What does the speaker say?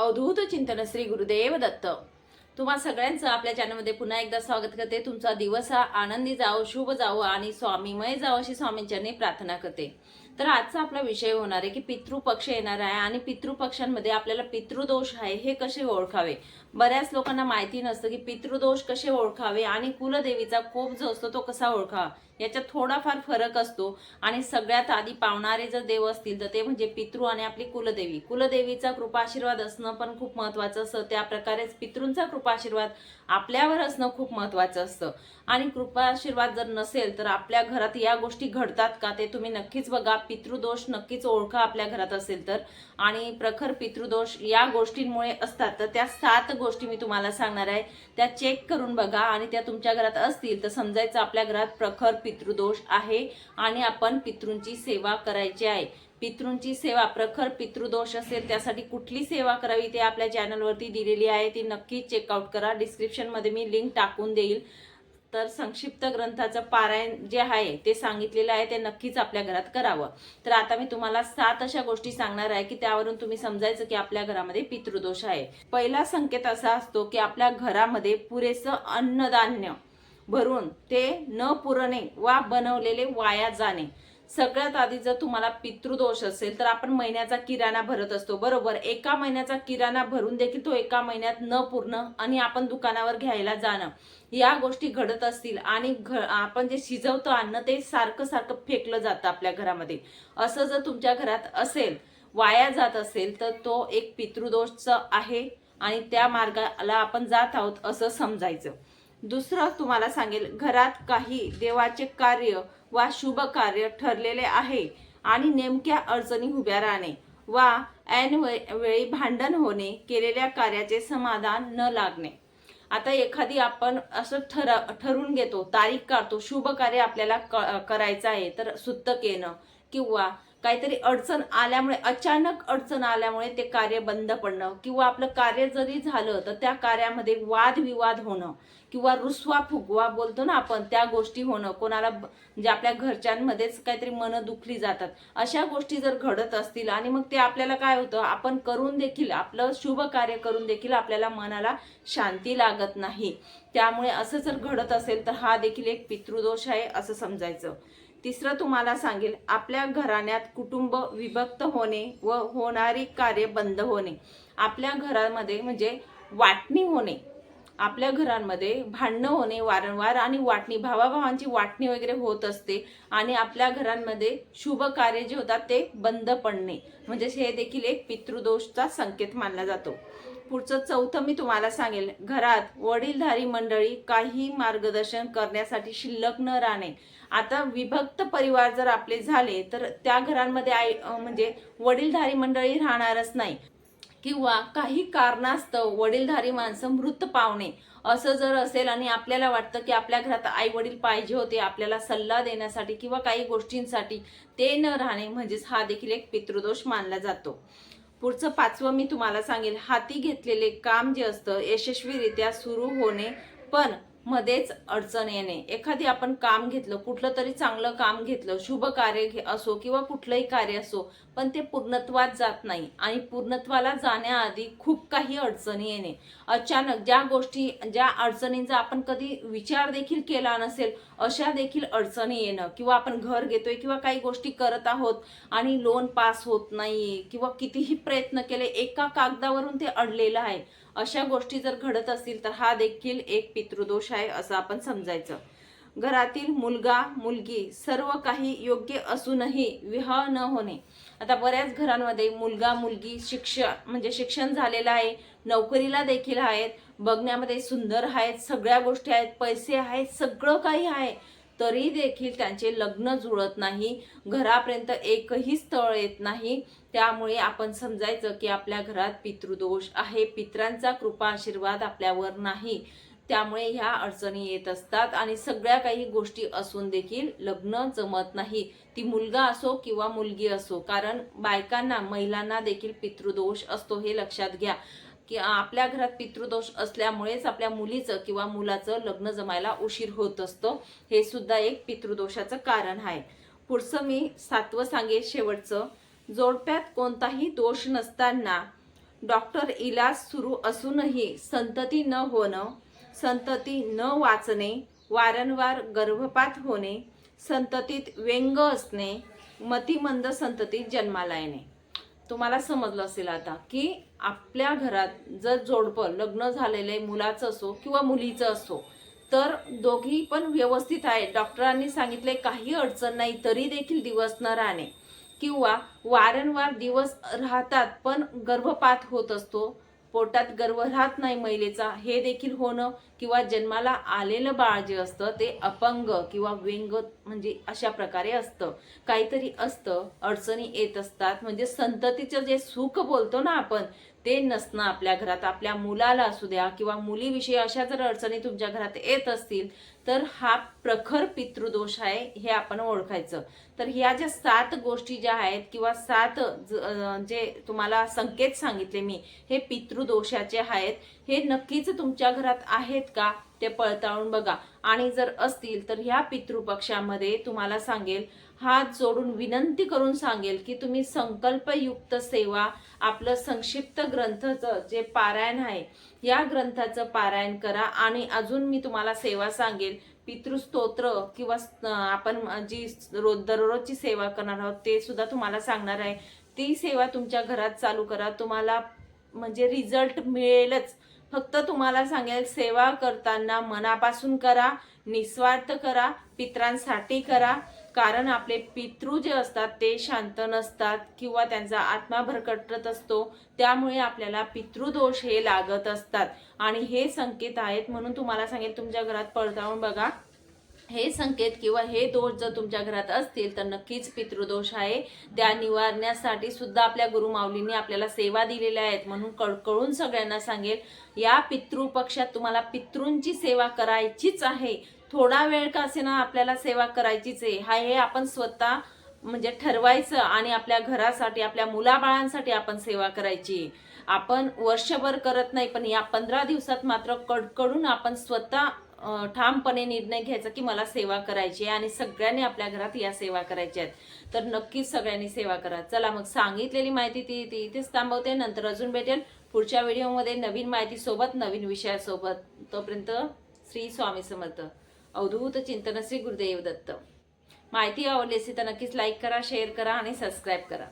अवधूत चिंतन श्री गुरुदेव दत्त. तुम्हा सगळ्यांचं आपल्या चॅनलमध्ये पुन्हा एकदा स्वागत करते. तुमचा दिवस हा आनंदी जावो शुभ जावो आणि स्वामीमय जावो अशी स्वामींच्यांनी प्रार्थना करते. तर आजचा आपला विषय होणार आहे की पितृपक्ष येणार आहे आणि पितृपक्षांमध्ये आपल्याला पितृदोष आहे हे कसे ओळखावे? बऱ्याच लोकांना माहिती नसतं की पितृदोष कसे ओळखावे आणि कुलदेवीचा कोप जो असतो तो कसा ओळखावा? याच्यात थोडाफार फरक असतो आणि सगळ्यात आधी पावणारे जर देव असतील तर ते म्हणजे पितृ आणि आपली कुलदेवी. कुलदेवीचा कृपाशीर्वाद असणं पण खूप महत्वाचं असतं. त्या प्रकारेच पितृंचा कृपाशीर्वाद आपल्यावर असणं खूप महत्वाचं असतं. आणि कृपाशीर्वाद जर नसेल तर आपल्या घरात या गोष्टी घडतात का ते तुम्ही नक्कीच बघा. पितृदोष नक्कीच ओळखा आपल्या घरात असेल तर. आणि प्रखर पितृदोष या गोष्टींमुळे असतात. तर त्या सात गोष्टी मी तुम्हाला सांगणार आहे. त्या चेक करून बघा आणि त्या तुमच्या घरात असतील तर समजायचं आपल्या घरात प्रखर पितृदोष आहे आणि आपण पितृंची सेवा करायची आहे. पितृंची सेवा प्रखर पितृदोष असेल त्यासाठी कुठली सेवा करावी ते आपल्या चॅनलवरती दिलेली आहे. ती नक्की चेकआउट करा. डिस्क्रिप्शनमध्ये मी लिंक टाकून देईल. तर संक्षिप्त ग्रंथाचं पारायण जे आहे ते सांगितलेलं आहे ते नक्कीच आपल्या घरात करावं. तर आता मी तुम्हाला सात अशा गोष्टी सांगणार आहे की त्यावरून तुम्ही समजायचं की आपल्या घरामध्ये पितृदोष आहे. पहिला संकेत असा असतो की आपल्या घरामध्ये पुरेसं अन्नधान्य भरून ते न पुरणे वा बनवलेले वाया जाणे. सगळ्यात आधी जर तुम्हाला पितृदोष असेल तर आपण महिन्याचा किराणा भरत असतो. बरोबर? एका महिन्याचा किराणा भरून देखील तो एका महिन्यात न पूर्ण आणि आपण दुकानावर घ्यायला जाणं. या गोष्टी घडत असतील आणि घ आपण जे शिजवतो अन्न ते सारखं सारखं फेकलं जातं आपल्या घरामध्ये. असं जर तुमच्या घरात असेल वाया जात असेल तर तो एक पितृदोषचं आहे आणि त्या मार्गाला आपण जात आहोत असं समजायचं. दुसरं तुम्हाला सांगेल घरात काही देवाचे कार्य वा शुभ कार्य ठरलेले आहे आणि नेमक्या अडचणी उभ्या राहणे वा ऐन वेळी भांडण होणे केलेल्या कार्याचे समाधान न लागणे. आता एखादी आपण असं ठर ठरून घेतो तारीख काढतो शुभ कार्य आपल्याला क- करायचं आहे तर सुत्तक येणं किंवा काहीतरी अडचण आल्यामुळे अचानक अडचण आल्यामुळे ते कार्य बंद पडणं किंवा आपलं कार्य जरी झालं तर त्या कार्यामध्ये वादविवाद होणं किंवा रुसवा फुगवा बोलतो ना आपण त्या गोष्टी होणं कोणाला म्हणजे आपल्या घरच्यांमध्येच काहीतरी मनं दुखली जातात. अशा गोष्टी जर घडत असतील आणि मग ते आपल्याला काय होतं आपण करून देखील आपलं शुभ कार्य करून देखील आपल्याला मनाला शांती लागत नाही. त्यामुळे असं जर घडत असेल तर हा देखील एक पितृदोष आहे असं समजायचं. तिसरं तुम्हाला सांगेल आपल्या घराण्यात कुटुंब विभक्त होणे व होणारी कार्य बंद होणे. आपल्या घरामध्ये म्हणजे वाटणी होणे. आपल्या घरांमध्ये भांडणं होणे वारंवार आणि वाटणी भावाभावांची वाटणी वगैरे होत असते आणि आपल्या घरांमध्ये शुभ कार्य जे होतात ते बंद पडणे. म्हणजे हे देखील एक पितृदोषचा संकेत मानला जातो. पुढचं चौथं मी तुम्हाला सांगेल. घरात वडीलधारी मंडळी काही मार्गदर्शन करण्यासाठी शिल्लक न राहणे. आता विभक्त परिवार जर आपले झाले तर त्या घरांमध्ये आई म्हणजे वडीलधारी मंडळी राहणारच नाही. किंवा काही कारणास्तव वडीलधारी माणसं मृत पावणे. असं जर असेल आणि आपल्याला वाटतं की आपल्या घरात आई वडील पाहिजे होते आपल्याला सल्ला देण्यासाठी किंवा काही गोष्टींसाठी ते न राहणे म्हणजेच हा देखील एक पितृदोष मानला जातो. पुढचं पाचवं मी तुम्हाला सांगेल हाती घेतलेले काम जे असतं यशस्वीरित्या सुरू होणे. पण मध्येच अडचण येणे. एखादी आपण काम घेतलं कुठलं तरी चांगलं काम घेतलं शुभ कार्य असो किंवा कुठलंही कार्य असो पण ते पूर्णत्वात जात नाही आणि पूर्णत्वाला जाण्याआधी खूप काही अडचणी येणे. अचानक ज्या गोष्टी ज्या अडचणींचा आपण कधी विचार देखील केला नसेल अशा देखील अडचणी येणं. किंवा आपण घर घेतोय किंवा काही गोष्टी करत आहोत आणि लोन पास होत नाहीये किंवा कितीही प्रयत्न केले एका कागदावरून ते अडलेलं आहे. अशा गोष्टी जर घडत असतील तर हा देखील एक पितृदोष आहे असं आपण समजायचं. घरातील मुलगा मुलगी सर्व काही योग्य असूनही विवाह न होणे. आता बऱ्याच घरांमध्ये मुलगा मुलगी शिक्षण म्हणजे शिक्षण झालेलं आहे नोकरीला देखील आहेत बघण्यामध्ये सुंदर आहेत सगळ्या गोष्टी आहेत पैसे आहेत सगळं काही आहे. तरी देखील त्यांचे लग्न जुळत नाही घरापर्यंत एकही स्थळ येत नाही. त्यामुळे आपण समजायचं की आपल्या घरात पितृदोष आहे पित्रांचा कृपा आशीर्वाद आपल्यावर नाही. त्यामुळे ह्या अडचणी येत असतात आणि सगळ्या काही गोष्टी असून देखील लग्न जमत नाही. ती मुलगा असो किंवा मुलगी असो कारण बायकांना महिलांना देखील पितृदोष असतो हे लक्षात घ्या. की आपल्या घरात पितृदोष असल्यामुळेच आपल्या मुलीचं किंवा मुलाचं लग्न जमायला उशीर होत असतो. हे सुद्धा एक पितृदोषाचं कारण आहे. पुढचं मी सातवं सांगेल शेवटचं. जोडप्यात कोणताही दोष नसताना डॉक्टर इलाज सुरू असूनही संतती न होणं संतती न वाचणे वारंवार गर्भपात होणे संततीत व्यंग असणे मतिमंद संततीत जन्माला येणे. तुम्हाला समजलं असेल आता की आपल्या घरात जर जोडपं लग्न झालेले मुलाचं असो किंवा मुलीचं असो तर दोघी पण व्यवस्थित आहे डॉक्टरांनी सांगितले काही अडचण नाही तरी देखील दिवस न राहणे. किंवा वारंवार दिवस राहतात पण गर्भपात होत असतो. पोटात गर्व राहत नाही महिलेचा. हे देखील होणं किंवा जन्माला आलेलं बाळ जे असतं ते अपंग किंवा व्यंग म्हणजे अशा प्रकारे असतं. काहीतरी असतं अडचणी येत असतात. म्हणजे संततीचं जे सुख बोलतो ना आपण ते नसणं आपल्या घरात आपल्या मुलाला असू द्या किंवा मुलीविषयी अशा जर अडचणी तुमच्या घरात येत असतील तर हा प्रखर पितृदोष आहे हे आपण ओळखायचं. तर ह्या ज्या सात गोष्टी ज्या आहेत किंवा सात जे तुम्हाला संकेत सांगितले मी हे पितृदोषाचे आहेत हे नक्कीच तुमच्या घरात आहेत का ते पळताळून बघा. आणि जर असतील तर ह्या पितृपक्षामध्ये तुम्हाला सांगेल हात जोडून विनंती करून सांगेल की तुम्ही संकल्पयुक्त सेवा आपलं संक्षिप्त ग्रंथचं जे पारायण आहे या ग्रंथाचं पारायण करा. आणि अजून मी तुम्हाला सेवा सांगेल पितृस्तोत्र किंवा आपण जी रोज दररोजची सेवा करणार आहोत ते सुद्धा तुम्हाला सांगणार आहे. ती सेवा तुमच्या घरात चालू करा. तुम्हाला म्हणजे रिझल्ट मिळेलच. फक्त तुम्हाला सांगेल सेवा करताना मनापासून करा निस्वार्थ करा पित्रांसाठी करा. कारण आपले पितृ जे असतात ते शांत नसतात किंवा त्यांचा आत्मा भरकटत असतो त्यामुळे आपल्याला पितृदोष हे लागत असतात. आणि हे संकेत आहेत म्हणून तुम्हाला सांगेल तुमच्या घरात पडताळून बघा. हे संकेत किंवा हे दोष जर तुमच्या घरात असतील तर नक्कीच पितृदोष आहे. त्या निवारण्यासाठी सुद्धा आपल्या गुरुमाऊलींनी आपल्याला सेवा दिलेल्या आहेत म्हणून कळकळून सगळ्यांना सांगेल या पितृपक्षात तुम्हाला पितृंची सेवा करायचीच आहे. थोडा वेळ का असेना आपल्याला सेवा करायचीच आहे? हा हे आपण स्वतः म्हणजे ठरवायचं आणि आपल्या घरासाठी आपल्या मुलाबाळांसाठी आपण सेवा करायची. आपण वर्षभर करत नाही पण या पंधरा दिवसात मात्र कडकडून आपण स्वतः ठामपणे निर्णय घ्यायचा की मला सेवा करायची आहे आणि सगळ्यांनी आपल्या घरात या सेवा करायच्या आहेत. तर नक्कीच सगळ्यांनी सेवा करा. चला मग सांगितलेली माहिती ती ती इथेच थांबवते. नंतर अजून भेटेल. पुढच्या व्हिडिओमध्ये नवीन माहितीसोबत नवीन विषयासोबत. तोपर्यंत श्री स्वामी समर्थ. अवधूत चिंतन श्री गुरुदेव दत्त. माहिती आवडली असेल तर नक्कीच लाईक करा शेअर करा आणि सबस्क्राईब करा.